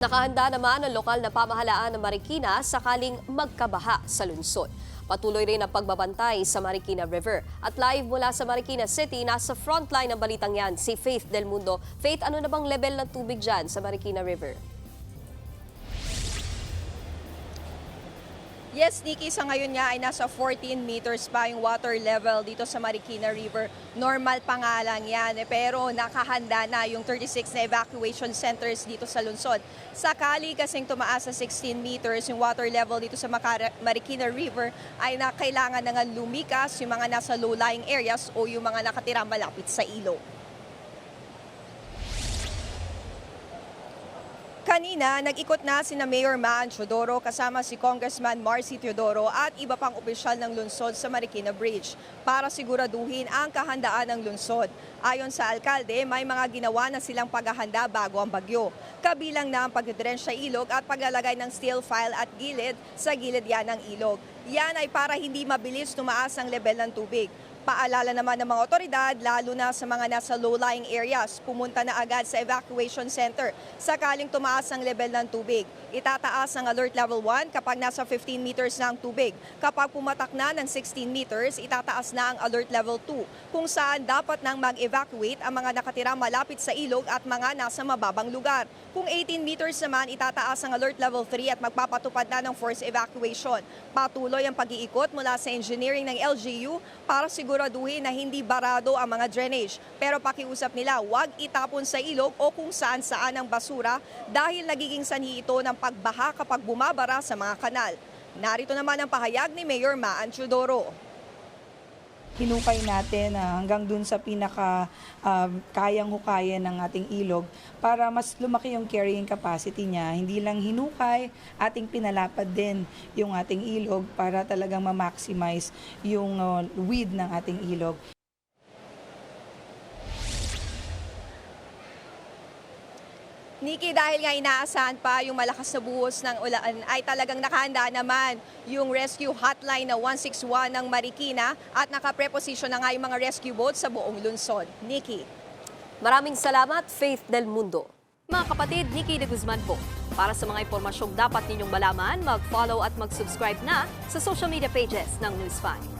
Nakahanda naman ang lokal na pamahalaan ng Marikina sakaling magkabaha sa lungsod. Patuloy rin ang pagbabantay sa Marikina River. At live mula sa Marikina City, nasa frontline ng balitang yan, si Faith Del Mundo. Faith, ano na bang level ng tubig dyan sa Marikina River? Yes, Nikki, sa ngayon nga ay nasa 14 meters pa yung water level dito sa Marikina River. Normal pa nga lang yan, eh, pero nakahanda na yung 36 na evacuation centers dito sa lungsod. Sakali kasing tumaas sa 16 meters yung water level dito sa Marikina River ay na kailangan na nga lumikas yung mga nasa low-lying areas o yung mga nakatira malapit sa ilog. Kanina, nag-ikot na sina Mayor Maan Teodoro kasama si Congressman Marcy Teodoro at iba pang opisyal ng lungsod sa Marikina Bridge para siguraduhin ang kahandaan ng lungsod. Ayon sa alkalde, may mga ginawa na silang paghahanda bago ang bagyo. Kabilang na ang pagdrench sa ilog at paglalagay ng steel file at gilid sa gilid yan ng ilog. Yan ay para hindi mabilis tumaas ang level ng tubig. Paalala naman ng mga otoridad, lalo na sa mga nasa low-lying areas, pumunta na agad sa evacuation center sakaling tumaas ang level ng tubig. Itataas ang alert level 1 kapag nasa 15 meters na ang tubig. Kapag pumatak na ng 16 meters, itataas na ang alert level 2 kung saan dapat nang mag-evacuate ang mga nakatira malapit sa ilog at mga nasa mababang lugar. Kung 18 meters naman, itataas ang alert level 3 at magpapatupad na ng forced evacuation. Patuloy ang pag-iikot mula sa engineering ng LGU para siguraduhin na hindi barado ang mga drainage. Pero pakiusap nila, huwag itapon sa ilog o kung saan saan ang basura dahil nagiging sanhi ito ng pagbaha kapag bumabara sa mga kanal. Narito naman ang pahayag ni Mayor Maan Teodoro. Hinukay natin ah, hanggang dun sa pinaka ah, kayang hukayan ng ating ilog para mas lumaki yung carrying capacity niya. Hindi lang hinukay, ating pinalapad din yung ating ilog para talagang ma-maximize yung ah, width ng ating ilog. Nikki, dahil nga inaasahan pa yung malakas na buhos ng ulan, ay talagang nakahanda naman yung rescue hotline na 161 ng Marikina at nakapreposition na nga yung mga rescue boats sa buong lungsod. Nikki. Maraming salamat, Faith Del Mundo. Mga kapatid, Nikki de Guzman po. Para sa mga impormasyong dapat ninyong malaman, mag-follow at mag-subscribe na sa social media pages ng News 5.